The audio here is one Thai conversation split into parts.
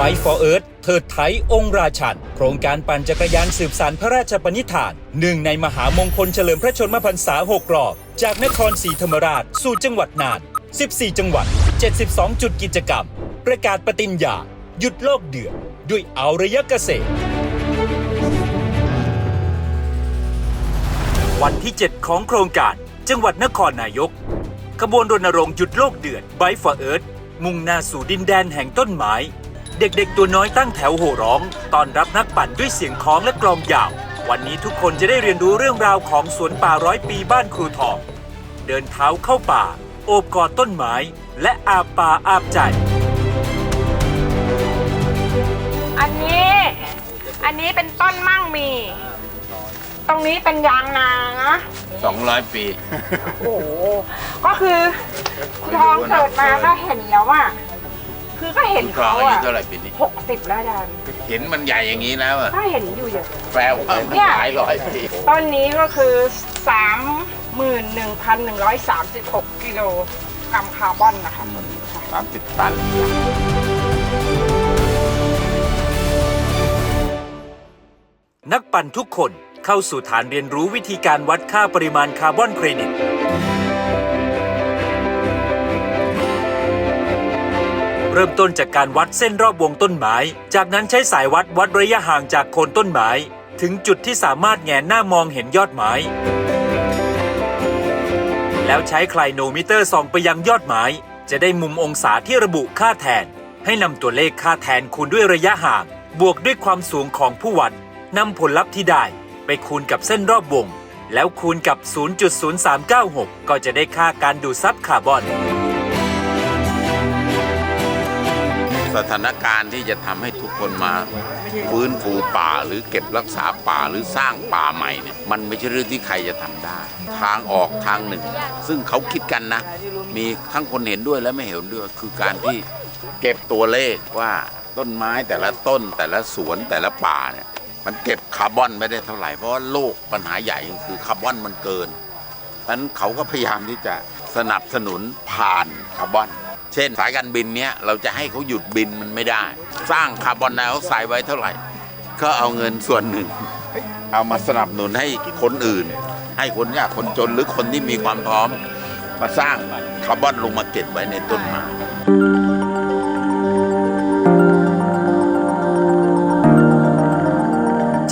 Bike for Earth เทิดไทยองค์ราชัน โครงการปั่นจักรยานสืบสานพระราชปณิธาน หนึ่งในมหามงคลเฉลิมพระชนมพรรษา 6 รอบ จากนครศรีธรรมราช สู่จังหวัดน่าน 14 จังหวัด 72 จุดกิจกรรม ประกาศปฏิญญา หยุดโลกเดือดด้วยเอาระยะเกษตร วันที่ 7 ของโครงการจังหวัดนครนายกขบวนรณรงค์หยุดโลกเดือด Bike for Earth มุ่งหน้าสู่ดินแดนแห่งต้นไม้ เด็กๆตัวน้อยตั้งแถวโห่ร้องต้อนรับนักปั่นด้วยเสียงคล้องและกลองยาว วันนี้ทุกคนจะได้เรียนรู้เรื่องราวของสวนป่าร้อยปีบ้านครูทอง เดินเท้าเข้าป่า โอบกอดต้นไม้ และอาบป่าอาบใจ อันนี้ อันนี้เป็นต้นมั่งมี ตรงนี้เป็นยางนานะ 200 ปี โอ้โห ก็คือคุณทองเกิดมาก็เห็นแล้วอะ คือก็เห็นครอเขางอายุอะเท่าไหร่ปีนี้ หกสิบแล้วอาจารย์เห็นมันใหญ่อย่างนี้แล้วอะก็เห็นอยู่อย่าง แปลว่ามันเนี่ย หลายร้อยปีต้นนี้ก็คือสามหมื่นหนึ่งพันหนึ่งร้อยสามสิบหกกิโลกรัมคาร์บอนนะคะตัวนี้ค่ะสามสิบตัน นักปั่นทุกคนเข้าสู่ฐานเรียนรู้วิธีการวัดค่าปริมาณคาร์บอนเครดิต เริ่มต้นจากการวัดเส้นรอบวงต้นไม้ จากนั้นใช้สายวัดวัดระยะห่างจากโคนต้นไม้ ถึงจุดที่สามารถแงนหน้ามองเห็นยอดไม้ แล้วใช้ไคลโนมิเตอร์ส่องไปยังยอดไม้ จะได้มุมองศาที่ระบุค่าแทน ให้นำตัวเลขค่าแทนคูณด้วยระยะห่าง บวกด้วยความสูงของผู้วัดนำผลลัพธ์ที่ได้ ไปคูณกับเส้นรอบวง แล้วคูณกับ 0.0396 ก็จะได้ค่าการดูดซับคาร์บอน สถานการณ์ที่จะทำให้ทุกคนมาฟื้นฟูป่าหรือเก็บรักษาป่าหรือสร้างป่าใหม่เนี่ยมันไม่ใช่เรื่องที่ใครจะทำได้ ทางออกทางหนึ่ง ซึ่งเขาคิดกันนะ มีทั้งคนเห็นด้วยและไม่เห็นด้วยคือการที่เก็บตัวเลขว่าต้นไม้แต่ละต้นแต่ละสวนแต่ละป่าเนี่ยมันเก็บคาร์บอนไม่ได้เท่าไหร่เพราะว่าโลกปัญหาใหญ่คือคาร์บอนมันเกินเพราะนั้นเขาก็พยายามที่จะสนับสนุนผ่านคาร์บอน เช่นสายการบินเนี้ยเราจะให้เขาหยุดบินมันไม่ได้ สร้างคาร์บอนไดออกไซด์ไว้เท่าไหร่ ก็เอาเงินส่วนหนึ่ง เอามาสนับสนุนให้คนอื่น ให้คนยากคนจนหรือคนที่มีความพร้อม มาสร้างคาร์บอนลงมาเก็บไว้ในต้นไม้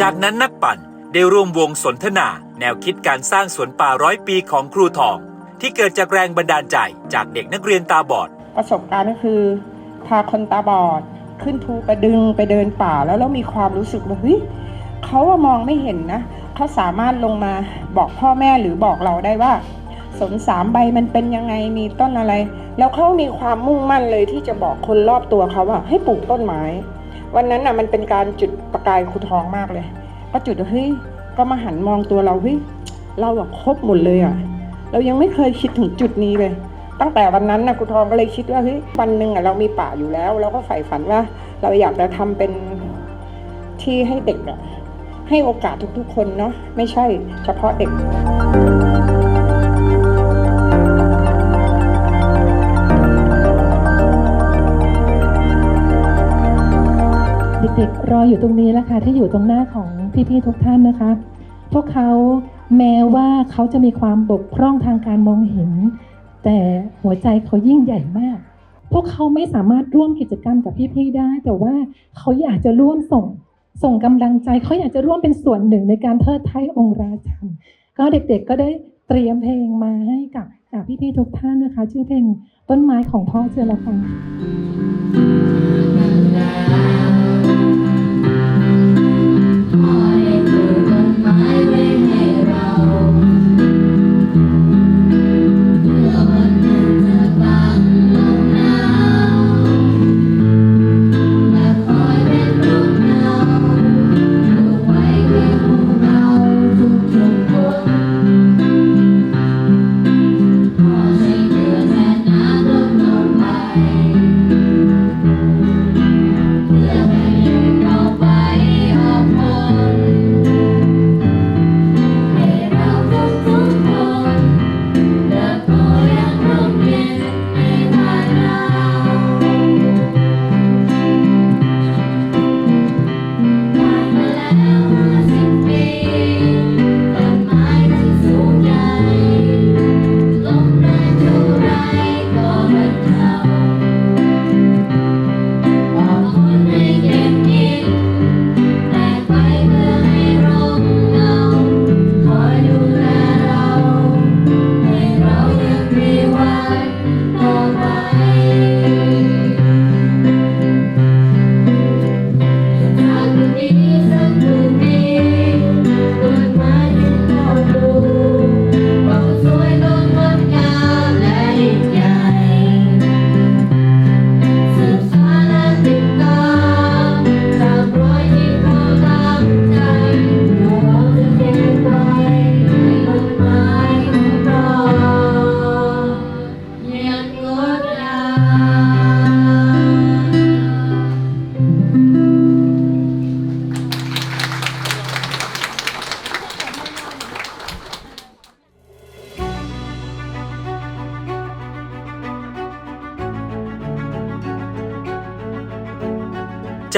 จากนั้นนักปั่นได้ร่วมวงสนทนา แนวคิดการสร้างสวนป่าร้อยปีของครูทอง ที่เกิดจากแรงบันดาลใจจากเด็กนักเรียนตาบอด ประสบการณ์ก็คือ พาคนตาบอดขึ้นภูกระดึงไปเดินป่าแล้วเรามีความรู้สึกว่าเฮ้ยเขาอะมองไม่เห็นนะเขาสามารถลงมาบอกพ่อแม่หรือบอกเราได้ว่าสนสามใบมันเป็นยังไงมีต้นอะไร แล้วเขามีความมุ่งมั่นเลยที่จะบอกคนรอบตัวเขาว่าให้ปลูกต้นไม้ วันนั้นน่ะมันเป็นการจุดประกายครูทองมากเลย ก็จุดว่าเฮ้ยก็มาหันมองตัวเราเฮ้ยเราอะครบหมดเลยอะเรายังไม่เคยคิดถึงจุดนี้เลย ตั้งแต่วันนั้นนะครูทองก็เลยคิดว่าเฮ้ยวันหนึ่งอะเรามีป่าอยู่แล้ว เราก็ใฝ่ฝันว่าเราอยากจะทำเป็นที่ให้เด็กอะให้โอกาสทุกๆคนเนาะไม่ใช่เฉพาะเด็กเด็กๆรออยู่ตรงนี้แล้วค่ะที่อยู่ตรงหน้าของพี่ๆทุกท่านนะคะ พวกเขาแม้ว่าเขาจะมีความบกพร่องทางการมองเห็น แต่หัวใจเขายิ่งใหญ่มาก พวกเขาไม่สามารถร่วมกิจกรรมกับพี่ๆได้ แต่ว่าเขาอยากจะร่วมส่งส่งกำลังใจเขาอยากจะร่วมเป็นส่วนหนึ่งในการเทิดไทยองค์ราชันก็เด็กๆก็ได้เตรียมเพลงมาให้กับกับพี่ๆทุกท่านนะคะ ชื่อเพลงต้นไม้ของพ่อเจอละฟัง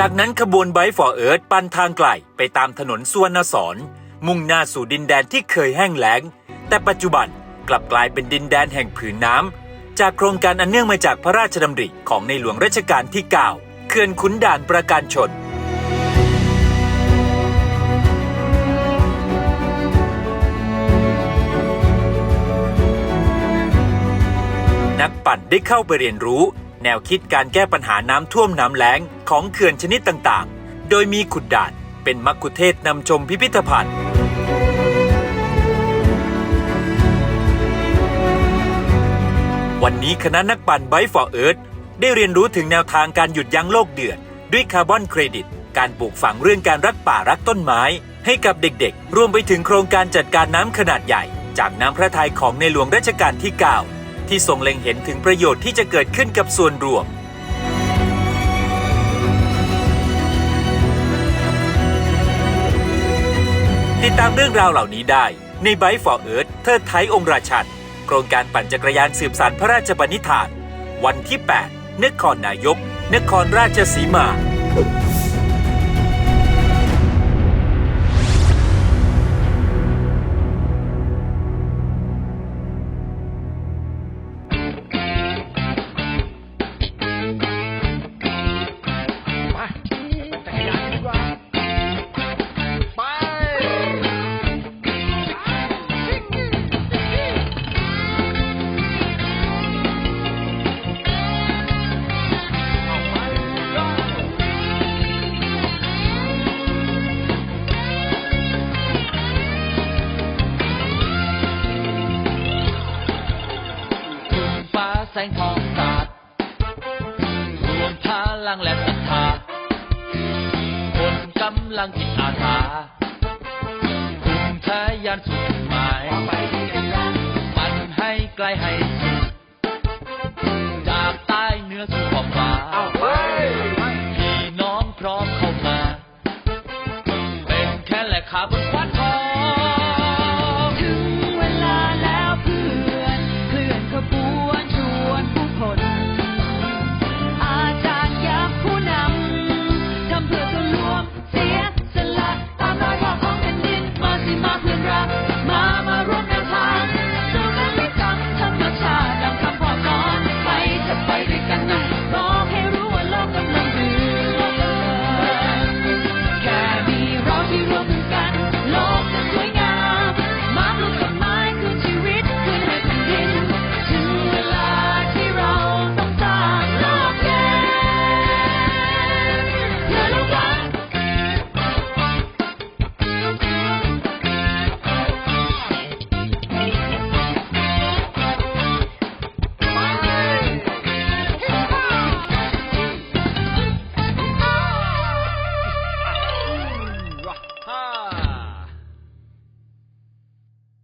จากนั้นขบวนไบฟอร์เอิร์ธปั่นทางไกลไปตามถนนสวนสอนมุ่งหน้าสู่ดินแดนที่เคยแห้งแล้ง แต่ปัจจุบันกลับกลายเป็นดินแดนแห่งผืนน้ำ จากโครงการอันเนื่องมาจากพระราชดำริของในหลวงรัชกาลที่9เขื่อนขุนด่านประการชน นักปั่นได้เข้าไปเรียนรู้ แนวคิดการแก้ปัญหาน้ำท่วมน้ำแล้ง ของเขื่อนชนิดต่างๆ โดยมีขุดด่านเป็นมักคุเทศนำชมพิพิธภัณฑ์ วันนี้คณะนักปั่นไบฟอร์เอิร์ธได้เรียนรู้ถึงแนวทางการหยุดยั้งโลกเดือด ด้วยคาร์บอนเครดิต การปลูกฝังเรื่องการรักป่ารักต้นไม้ ให้กับเด็กๆ รวมไปถึงโครงการจัดการน้ำขนาดใหญ่ จากน้ำพระทัยของในหลวงรัชกาลที่ 9 ที่ทรงเล็งเห็นถึงประโยชน์ที่จะเกิดขึ้นกับส่วนรวม ติดตามเรื่องราวเหล่านี้ได้ ใน b บ t e for Earth เทิดไทยองค์ราชันโครงการปั่นจักรยานสืบสานพระราชบัณิธาน วันที่ 8 นครนายก นครราชสีมา แสงทองสาดรวมพลังและศรัทธา คนกำลังจิตอาสาคุณทะยานสู่จุดหมาย มันให้ไกลให้